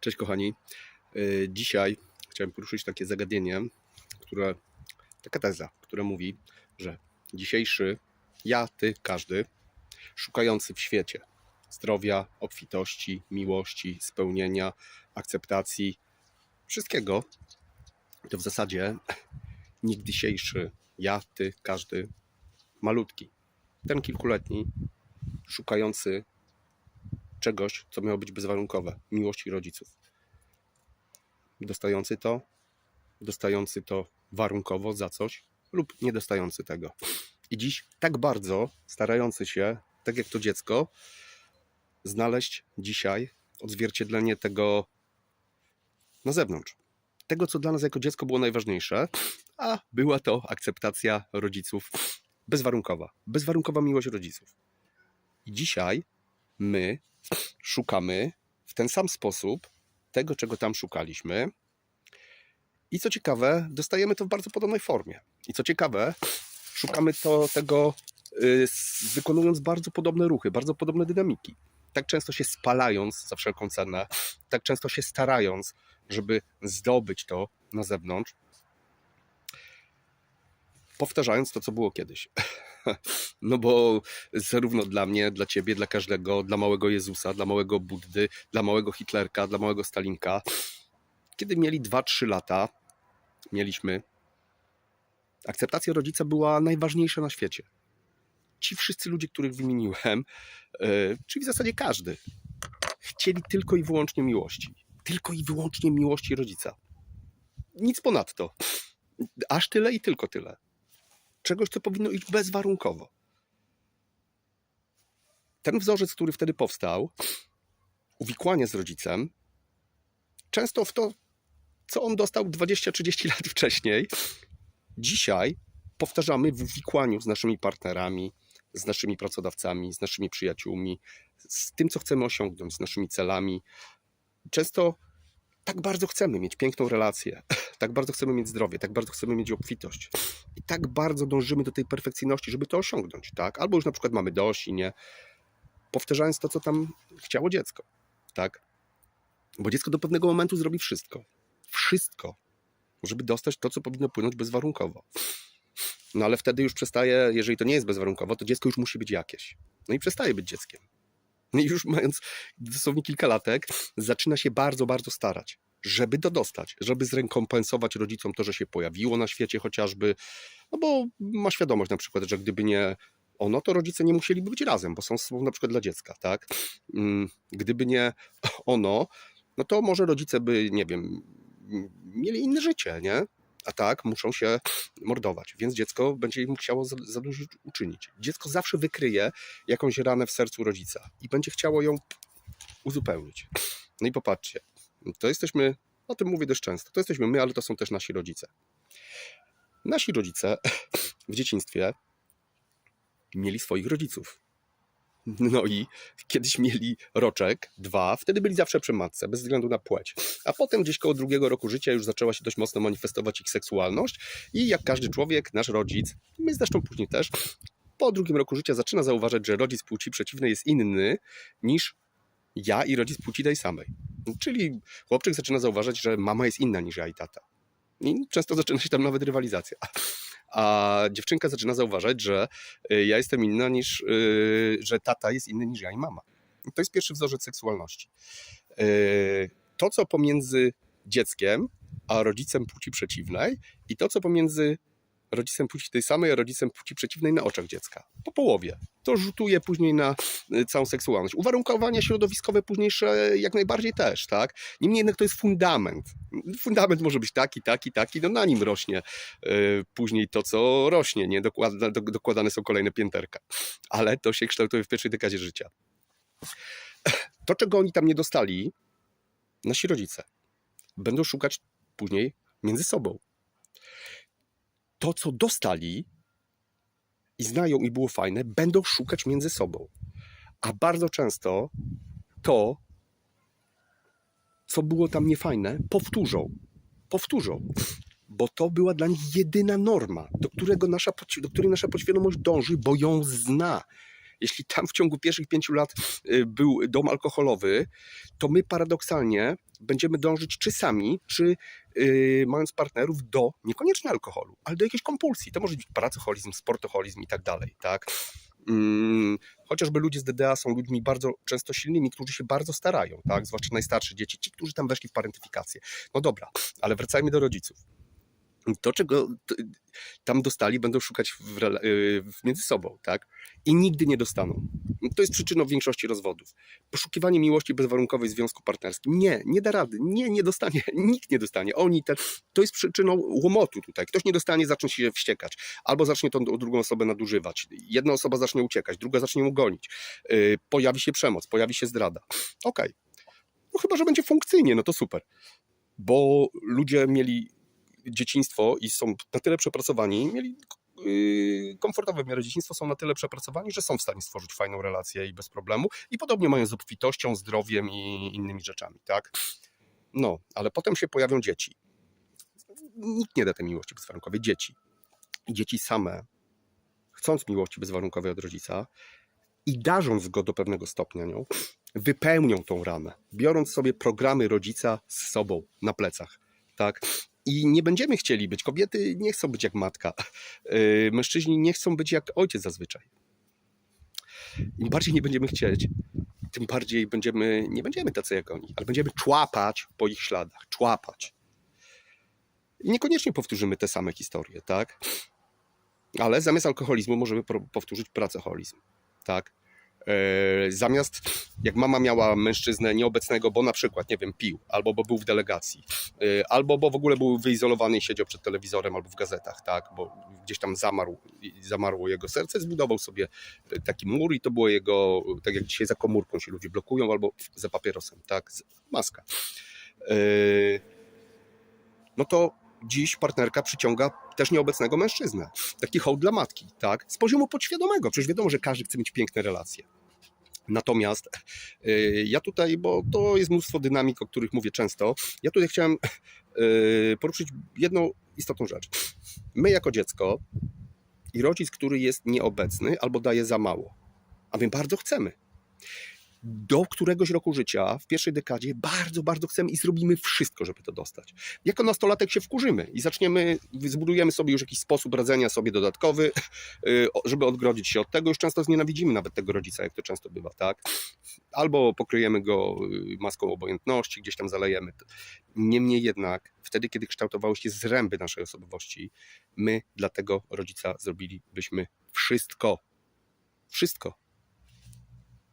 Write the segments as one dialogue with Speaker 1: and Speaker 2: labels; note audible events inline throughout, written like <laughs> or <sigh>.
Speaker 1: Cześć kochani. Yy, Dzisiaj chciałem poruszyć takie zagadnienie, które, taka teza, która mówi, że dzisiejszy ja, ty, każdy, szukający w świecie zdrowia, obfitości, miłości, spełnienia, akceptacji, wszystkiego, to w zasadzie niegdysiejszy ja, ty, każdy, malutki, ten kilkuletni, szukający czegoś, co miało być bezwarunkowe miłości rodziców. Dostający to, dostający to warunkowo za coś, lub nie dostający tego. I dziś tak bardzo starający się, tak jak to dziecko, znaleźć dzisiaj odzwierciedlenie tego na zewnątrz. Tego, co dla nas jako dziecko było najważniejsze, a była to akceptacja rodziców bezwarunkowa. Bezwarunkowa miłość rodziców. I dzisiaj my szukamy w ten sam sposób tego, czego tam szukaliśmy. I co ciekawe, dostajemy to w bardzo podobnej formie. I co ciekawe, szukamy to tego y, wykonując bardzo podobne ruchy, bardzo podobne dynamiki. Tak często się spalając za wszelką cenę, tak często się starając, żeby zdobyć to na zewnątrz, powtarzając to, co było kiedyś. No bo zarówno dla mnie, dla ciebie, dla każdego, dla małego Jezusa, dla małego Buddy, dla małego Hitlerka, dla małego Stalinka, kiedy mieli 2-3 lata, mieliśmy. Akceptacja rodzica była najważniejsza na świecie. Ci wszyscy ludzie, których wymieniłem, yy, czyli w zasadzie każdy, chcieli tylko i wyłącznie miłości. Tylko i wyłącznie miłości rodzica. Nic ponadto. Aż tyle i tylko tyle czegoś, co powinno iść bezwarunkowo. Ten wzorzec, który wtedy powstał, uwikłanie z rodzicem, często w to, co on dostał 20-30 lat <laughs> wcześniej, dzisiaj powtarzamy w uwikłaniu z naszymi partnerami, z naszymi pracodawcami, z naszymi przyjaciółmi, z tym, co chcemy osiągnąć, z naszymi celami. Często tak bardzo chcemy mieć piękną relację, <sniffs> tak bardzo chcemy mieć zdrowie, tak bardzo chcemy mieć obfitość <sniffs> i tak bardzo dążymy do tej perfekcyjności, żeby to osiągnąć, tak? Albo już na przykład mamy dość i nie, powtarzając to, co tam chciało dziecko, tak? Bo dziecko do pewnego momentu zrobi wszystko, wszystko, żeby dostać to, co powinno płynąć bezwarunkowo. <sniffs> No ale wtedy już przestaje, jeżeli to nie jest bezwarunkowo, to dziecko już musi być jakieś. No i przestaje być dzieckiem. No już mając dosłownie kilka latek, zaczyna się bardzo, bardzo starać, żeby to dostać, żeby zrekompensować rodzicom to, że się pojawiło na świecie chociażby, no bo ma świadomość na przykład, że gdyby nie ono, to rodzice nie musieliby być razem, bo są z sobą na przykład dla dziecka, tak? Mm, Gdyby nie ono, no to może rodzice by, nie wiem, mieli inne życie, nie? A tak muszą się mordować, więc dziecko będzie im chciało za- zadośćuczynić. Dziecko zawsze wykryje jakąś ranę w sercu rodzica i będzie chciało ją uzupełnić. No i popatrzcie, to jesteśmy, o tym mówię dość często, to jesteśmy my, ale to są też nasi rodzice. Nasi rodzice w dzieciństwie mieli swoich rodziców. No i kiedyś mieli roczek, dwa, wtedy byli zawsze przy matce, bez względu na płeć. A potem gdzieś koło drugiego roku życia już zaczęła się dość mocno manifestować ich seksualność i jak każdy człowiek, nasz rodzic, my zresztą później też, po drugim roku życia zaczyna zauważać, że rodzic płci przeciwnej jest inny niż ja i rodzic płci tej samej. Czyli chłopczyk zaczyna zauważać, że mama jest inna niż ja i tata. I często zaczyna się tam nawet rywalizacja. A dziewczynka zaczyna zauważać, że y, ja jestem inna niż, y, że tata jest inny niż ja i mama. I To jest pierwszy wzorzec seksualności. Y, To, co pomiędzy dzieckiem a rodzicem płci przeciwnej i to, co pomiędzy rodzicem płci tej samej, a rodzicem płci przeciwnej na oczach dziecka. Po połowie. To rzutuje później na y, całą seksualność. Uwarunkowania środowiskowe późniejsze jak najbardziej też, tak? Niemniej jednak to jest fundament. Fundament może być taki, taki, taki, no na nim rośnie y, później to, co rośnie, nie? Do, dokładane są kolejne pięterka. Ale to się kształtuje w pierwszej dekadzie życia. To, czego oni tam nie dostali, nasi rodzice będą szukać później między sobą to, co dostali i znają i było fajne, będą szukać między sobą. A bardzo często to, co było tam niefajne, powtórzą. Powtórzą. Bo to była dla nich jedyna norma, do, którego nasza, do której nasza podświadomość dąży, bo ją zna. Jeśli tam w ciągu pierwszych pięciu lat y, był dom alkoholowy, to my paradoksalnie będziemy dążyć czy sami, czy yy, mając partnerów do niekoniecznie alkoholu, ale do jakiejś kompulsji. To może być pracoholizm, sportoholizm i tak dalej, tak? Mm, chociażby ludzie z DDA są ludźmi bardzo często silnymi, którzy się bardzo starają, tak? Zwłaszcza najstarsze dzieci, ci, którzy tam weszli w parentyfikację. No dobra, ale wracajmy do rodziców. To, czego tam dostali, będą szukać w, yy, w między sobą, tak? I nigdy nie dostaną. To jest przyczyną większości rozwodów. Poszukiwanie miłości bezwarunkowej w związku partnerskim. Nie, nie da rady. Nie, nie dostanie. <laughs> Nikt nie dostanie. Oni te, to jest przyczyną łomotu tutaj. Ktoś nie dostanie, zacznie się wściekać. Albo zacznie tą drugą osobę nadużywać. Jedna osoba zacznie uciekać, druga zacznie ją gonić. Yy, pojawi się przemoc, pojawi się zdrada. Okej. No chyba, że będzie funkcyjnie, no to super. Bo ludzie mieli dzieciństwo i są na tyle przepracowani, mieli yy, komfortowe w miarę dzieciństwo, są na tyle przepracowani, że są w stanie stworzyć fajną relację i bez problemu. I podobnie mają z obfitością, zdrowiem i innymi rzeczami, tak? No, ale potem się pojawią dzieci. Nikt nie da tej miłości bezwarunkowej. Dzieci. Dzieci same, chcąc miłości bezwarunkowej od rodzica i darząc go do pewnego stopnia nią, wypełnią tą ramę, biorąc sobie programy rodzica z sobą na plecach, tak? I nie będziemy chcieli być. Kobiety nie chcą być jak matka. Yy, Mężczyźni nie chcą być jak ojciec zazwyczaj. Im bardziej nie będziemy chcieć, tym bardziej będziemy, nie będziemy tacy jak oni, ale będziemy człapać po ich śladach, człapać. I niekoniecznie powtórzymy te same historie, tak? Ale zamiast alkoholizmu możemy powtórzyć pracoholizm, tak? E, zamiast jak mama miała mężczyznę nieobecnego, bo na przykład, nie wiem, pił, albo bo był w delegacji, e, albo bo w ogóle był wyizolowany i siedział przed telewizorem albo w gazetach, tak, bo gdzieś tam zamarł, zamarło jego serce, zbudował sobie taki mur i to było jego, tak jak dzisiaj za komórką się ludzie blokują, albo za papierosem, tak, maska. E, No to dziś partnerka przyciąga też nieobecnego mężczyznę. Taki hołd dla matki, tak? Z poziomu podświadomego. Przecież wiadomo, że każdy chce mieć piękne relacje. Natomiast y, ja tutaj, bo to jest mnóstwo dynamik, o których mówię często, ja tutaj chciałem y, poruszyć jedną istotną rzecz. My jako dziecko i rodzic, który jest nieobecny albo daje za mało, a my bardzo chcemy. Do któregoś roku życia, w pierwszej dekadzie, bardzo, bardzo chcemy i zrobimy wszystko, żeby to dostać. Jako nastolatek się wkurzymy i zaczniemy, zbudujemy sobie już jakiś sposób radzenia sobie dodatkowy, y, żeby odgrodzić się od tego. Już często znienawidzimy nawet tego rodzica, jak to często bywa, tak? Albo pokryjemy go y, maską obojętności, gdzieś tam zalejemy. Niemniej jednak, wtedy, kiedy kształtowały się zręby naszej osobowości, my dla tego rodzica zrobilibyśmy wszystko. Wszystko.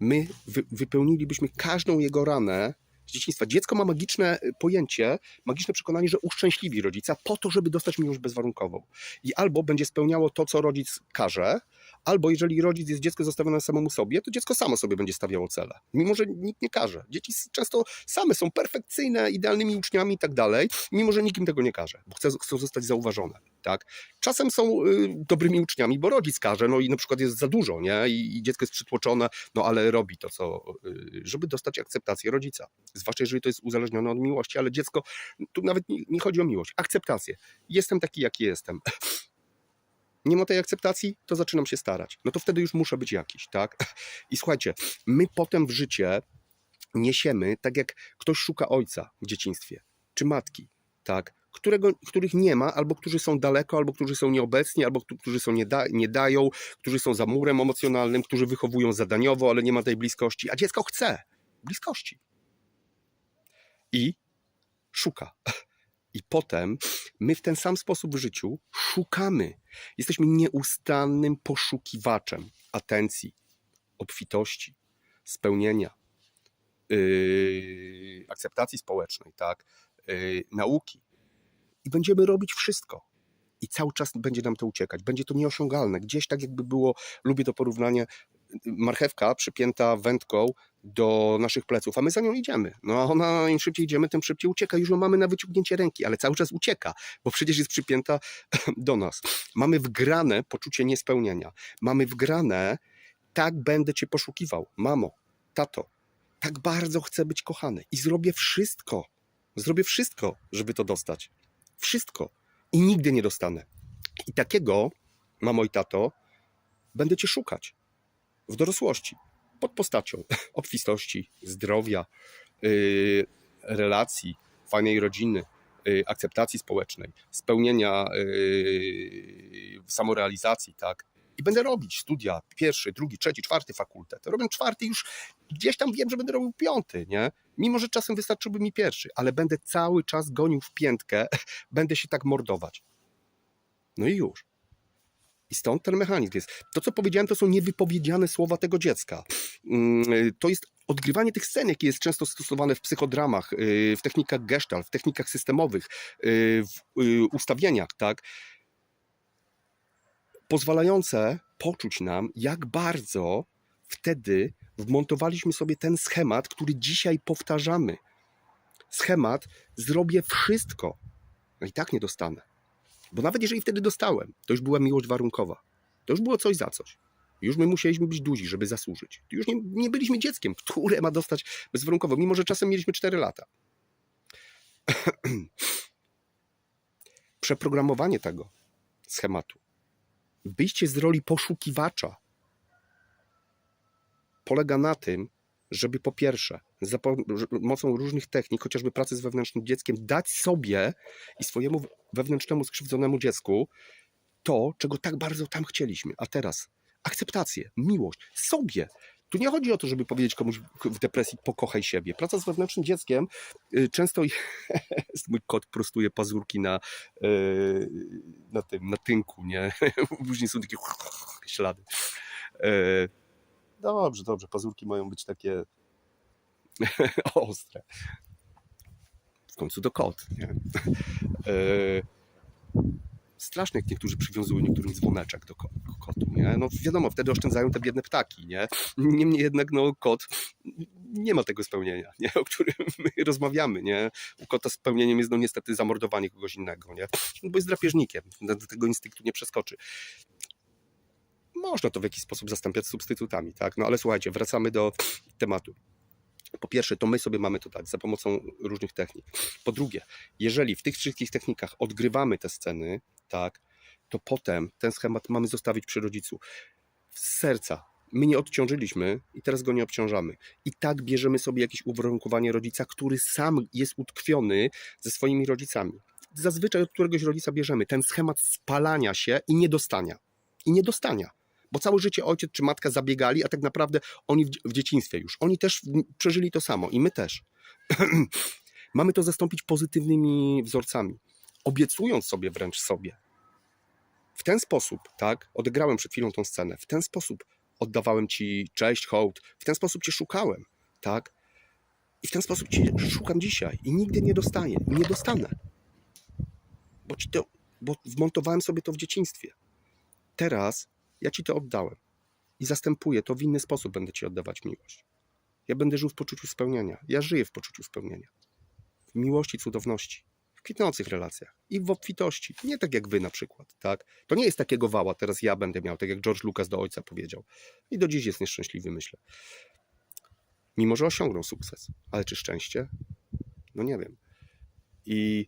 Speaker 1: My wy, wypełnilibyśmy każdą jego ranę z dzieciństwa. Dziecko ma magiczne y, pojęcie, magiczne przekonanie, że uszczęśliwi rodzica po to, żeby dostać miłość bezwarunkową. I albo będzie spełniało to, co rodzic każe, albo jeżeli rodzic jest dziecko zostawione samemu sobie, to dziecko samo sobie będzie stawiało cele. Mimo, że nikt nie każe. Dzieci często same są perfekcyjne, idealnymi uczniami i tak dalej, mimo, że nikt im tego nie każe, bo chcą, zostać zauważone. Tak? Czasem są y, dobrymi uczniami, bo rodzic każe, no i na przykład jest za dużo, nie? I, i dziecko jest przytłoczone, no ale robi to, co, y, żeby dostać akceptację rodzica. Zwłaszcza jeżeli to jest uzależnione od miłości, ale dziecko, tu nawet nie, nie chodzi o miłość, akceptację. Jestem taki, jaki jestem. Nie ma tej akceptacji, to zaczynam się starać. No to wtedy już muszę być jakiś, tak? <laughs> I słuchajcie, my potem w życie niesiemy, tak jak ktoś szuka ojca w dzieciństwie, czy matki, tak? Którego, których nie ma, albo którzy są daleko, albo którzy są nieobecni, albo któ- którzy są nie, da, nie dają, którzy są za murem emocjonalnym, którzy wychowują zadaniowo, ale nie ma tej bliskości, a dziecko chce bliskości. I szuka. <laughs> I potem my w ten sam sposób w życiu szukamy. Jesteśmy nieustannym poszukiwaczem atencji, obfitości, spełnienia, yy, akceptacji społecznej, tak, yy, nauki. I będziemy robić wszystko. I cały czas będzie nam to uciekać. Będzie to nieosiągalne. Gdzieś tak jakby było, lubię to porównanie, marchewka przypięta wędką do naszych pleców, a my za nią idziemy. No a ona im szybciej idziemy, tym szybciej ucieka. Już ją mamy na wyciągnięcie ręki, ale cały czas ucieka, bo przecież jest przypięta <clears throat> do nas. Mamy wgrane poczucie niespełnienia. Mamy wgrane, tak będę cię poszukiwał, mamo, tato. Tak bardzo chcę być kochany i zrobię wszystko. Zrobię wszystko, żeby to dostać. Wszystko. I nigdy nie dostanę. I takiego, mamo i tato, będę cię szukać. W dorosłości pod postacią <laughs> obfistości, zdrowia, yy, relacji, fajnej rodziny, yy, akceptacji społecznej, spełnienia yy, samorealizacji, tak? I będę robić studia, pierwszy, drugi, trzeci, czwarty fakultet. Robię czwarty już, gdzieś tam wiem, że będę robił piąty, nie? Mimo, że czasem wystarczyłby mi pierwszy, ale będę cały czas gonił w piętkę, <laughs> będę się tak mordować. No i już. I stąd ten mechanizm jest. To, co powiedziałem, to są niewypowiedziane słowa tego dziecka. Mm, To jest odgrywanie tych scen, jakie jest często stosowane w psychodramach, yy, w technikach gestalt, w technikach systemowych, yy, w yy, ustawieniach, tak? Pozwalające poczuć nam, jak bardzo wtedy wmontowaliśmy sobie ten schemat, który dzisiaj powtarzamy. Schemat, zrobię wszystko, no i tak nie dostanę. Bo nawet jeżeli wtedy dostałem, to już była miłość warunkowa. To już było coś za coś. Już my musieliśmy być duzi, żeby zasłużyć. Już nie, nie byliśmy dzieckiem, <laughs> które ma dostać bezwarunkowo, mimo że czasem mieliśmy 4 lata. <clears throat> Przeprogramowanie tego schematu, wyjście z roli poszukiwacza polega na tym, żeby po pierwsze, za pomocą różnych technik, chociażby pracy z wewnętrznym dzieckiem, dać sobie i swojemu wewnętrznemu skrzywdzonemu dziecku to, czego tak bardzo tam chcieliśmy. A teraz akceptację, miłość sobie. Tu nie chodzi o to, żeby powiedzieć komuś w depresji pokochaj siebie. Praca z wewnętrznym dzieckiem y, często <laughs> mój kot prostuje pazurki na, y, na tym, na tynku, nie? <laughs> Później są takie <laughs> ślady. Dobrze, dobrze, pazurki mają być takie <laughs> ostre. W końcu to kot, nie? E, Strasznie jak niektórzy przywiązują niektórym dzwoneczek do ko- kotu, nie? No wiadomo, wtedy oszczędzają te biedne ptaki, nie? Niemniej jednak, no kot nie ma tego spełnienia, nie? O którym <laughs> my rozmawiamy, nie? U kota spełnieniem jest no niestety zamordowanie kogoś innego, nie? Bo jest drapieżnikiem, do tego instynktu nie przeskoczy można to w jakiś sposób zastąpiać substytutami, tak? No ale słuchajcie, wracamy do tematu. Po pierwsze, to my sobie mamy to dać za pomocą różnych technik. Po drugie, jeżeli w tych wszystkich technikach odgrywamy te sceny, tak, to potem ten schemat mamy zostawić przy rodzicu. Z serca. My nie odciążyliśmy i teraz go nie obciążamy. I tak bierzemy sobie jakieś uwarunkowanie rodzica, który sam jest utkwiony ze swoimi rodzicami. Zazwyczaj od któregoś rodzica bierzemy ten schemat spalania się i niedostania. I niedostania bo całe życie ojciec czy matka zabiegali, a tak naprawdę oni w, w dzieciństwie już. Oni też przeżyli to samo i my też. <clears throat> Mamy to zastąpić pozytywnymi wzorcami, obiecując sobie wręcz sobie. W ten sposób, tak, odegrałem przed chwilą tą scenę, w ten sposób oddawałem ci cześć, hołd, w ten sposób cię szukałem, tak, i w ten sposób cię szukam dzisiaj i nigdy nie dostaję, nie dostanę. Bo, ci to, bo wmontowałem sobie to w dzieciństwie. Teraz ja ci to oddałem i zastępuję to w inny sposób, będę ci oddawać miłość. Ja będę żył w poczuciu spełnienia. Ja żyję w poczuciu spełnienia. W miłości, cudowności, w kwitnących relacjach i w obfitości. Nie tak jak wy na przykład, tak? To nie jest takiego wała, teraz ja będę miał, tak jak George Lucas do ojca powiedział. I do dziś jest nieszczęśliwy, myślę. Mimo, że osiągnął sukces. Ale czy szczęście? No nie wiem. I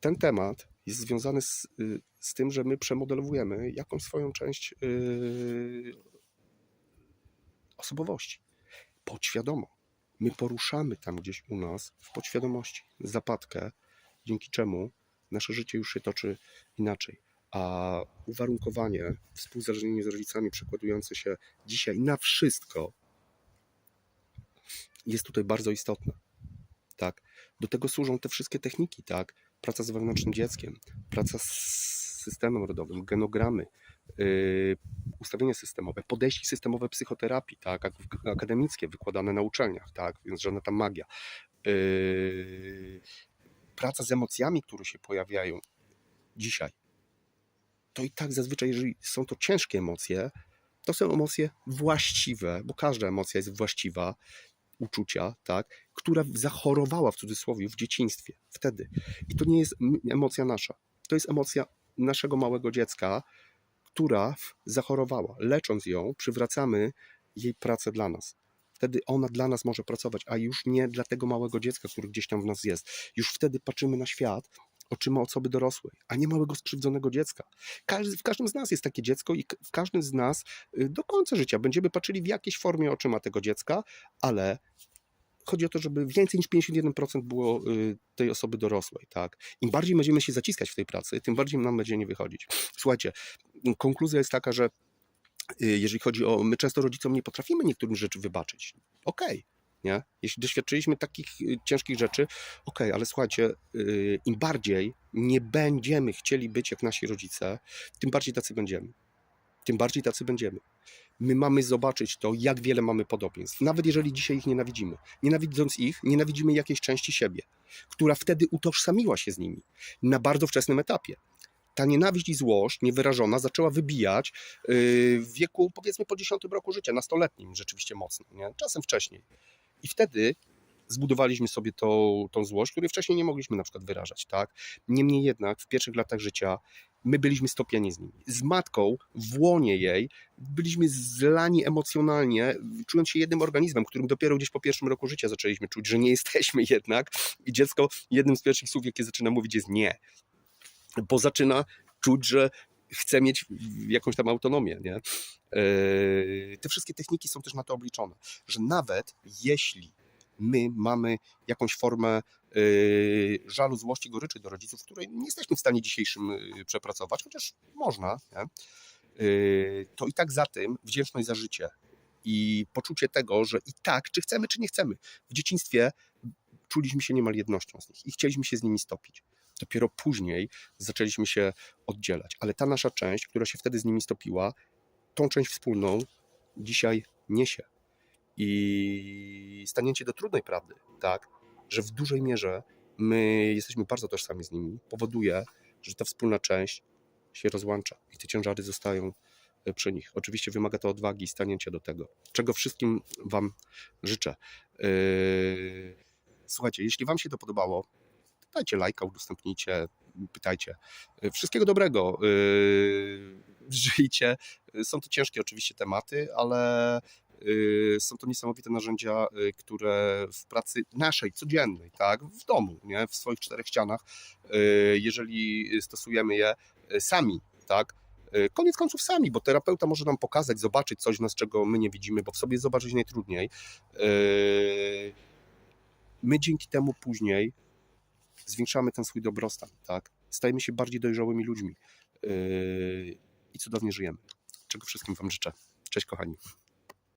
Speaker 1: ten temat jest związany z, y, z tym, że my przemodelowujemy jakąś swoją część yy, osobowości. Podświadomo. My poruszamy tam gdzieś u nas w podświadomości zapadkę, dzięki czemu nasze życie już się toczy inaczej. A uwarunkowanie, współzależnienie z rodzicami przekładujące się dzisiaj na wszystko jest tutaj bardzo istotne. Tak? Do tego służą te wszystkie techniki, tak? praca z wewnętrznym dzieckiem, praca z systemem rodowym, genogramy, yy, ustawienie systemowe, podejście systemowe psychoterapii, tak, ak- akademickie, wykładane na uczelniach, tak, więc żadna tam magia. Yy, praca z emocjami, które się pojawiają dzisiaj. To i tak zazwyczaj, jeżeli są to ciężkie emocje, to są emocje właściwe, bo każda emocja jest właściwa, uczucia, tak, która zachorowała w cudzysłowie w dzieciństwie, wtedy. I to nie jest emocja nasza. To jest emocja naszego małego dziecka, która zachorowała. Lecząc ją, przywracamy jej pracę dla nas. Wtedy ona dla nas może pracować, a już nie dla tego małego dziecka, który gdzieś tam w nas jest. Już wtedy patrzymy na świat oczyma osoby dorosłej, a nie małego skrzywdzonego dziecka. Każdy, w każdym z nas jest takie dziecko i w każdym z nas y, do końca życia będziemy patrzyli w jakiejś formie oczyma tego dziecka, ale chodzi o to, żeby więcej niż 51% było y, tej osoby dorosłej. Tak? Im bardziej będziemy się zaciskać w tej pracy, tym bardziej nam będzie nie wychodzić. Słuchajcie, konkluzja jest taka, że y, jeżeli chodzi o, my często rodzicom nie potrafimy niektórych rzeczy wybaczyć. Okej, nie? Jeśli doświadczyliśmy takich y, ciężkich rzeczy, okej, ale słuchajcie, im bardziej nie będziemy chcieli być jak nasi rodzice, tym bardziej tacy będziemy. Tym bardziej tacy będziemy. My mamy zobaczyć to, jak wiele mamy podobieństw. Nawet jeżeli dzisiaj ich nienawidzimy. Nienawidząc ich, nienawidzimy jakiejś części siebie, która wtedy utożsamiła się z nimi na bardzo wczesnym etapie. Ta nienawiść i złość niewyrażona zaczęła wybijać yy, w wieku powiedzmy po 10 roku życia, nastoletnim rzeczywiście mocno, nie? czasem wcześniej. I wtedy zbudowaliśmy sobie tą, tą złość, której wcześniej nie mogliśmy na przykład wyrażać. Tak? Niemniej jednak w pierwszych latach życia my byliśmy stopieni z nimi. Z matką w łonie jej byliśmy zlani emocjonalnie, czując się jednym organizmem, którym dopiero gdzieś po pierwszym roku życia zaczęliśmy czuć, że nie jesteśmy <laughs> jednak. I dziecko jednym z pierwszych słów, jakie zaczyna mówić, jest nie. Bo zaczyna czuć, że chce mieć jakąś tam autonomię. Nie? Yy, Te wszystkie techniki są też na to obliczone, że nawet jeśli my mamy jakąś formę yy, żalu, złości, goryczy do rodziców, której nie jesteśmy w stanie dzisiejszym yy, przepracować, chociaż można, nie? Yy, to i tak za tym wdzięczność za życie i poczucie tego, że i tak, czy chcemy, czy nie chcemy. W dzieciństwie czuliśmy się niemal jednością z nich i chcieliśmy się z nimi stopić. Dopiero później zaczęliśmy się oddzielać, ale ta nasza część, która się wtedy z nimi stopiła, tą część wspólną dzisiaj niesie. I stanięcie do trudnej prawdy, tak, że w dużej mierze my jesteśmy bardzo tożsami z nimi, powoduje, że ta wspólna część się rozłącza i te ciężary zostają e, przy nich. Oczywiście wymaga to odwagi i stanięcia do tego, czego wszystkim Wam życzę. Yy, Słuchajcie, jeśli Wam się to podobało, dajcie lajka, udostępnijcie, pytajcie. Yy, Wszystkiego dobrego. <laughs> Żyjcie. Są to ciężkie oczywiście tematy, ale są to niesamowite narzędzia, yy, które w pracy naszej, codziennej, tak, w domu, nie, w swoich czterech ścianach, yy, jeżeli stosujemy je sami, tak, koniec końców sami, bo terapeuta może nam pokazać, zobaczyć coś nas, czego my nie widzimy, bo w sobie zobaczyć najtrudniej. My dzięki temu później zwiększamy ten swój dobrostan, tak? Stajemy się bardziej dojrzałymi ludźmi i cudownie żyjemy. Czego wszystkim Wam życzę. Cześć kochani.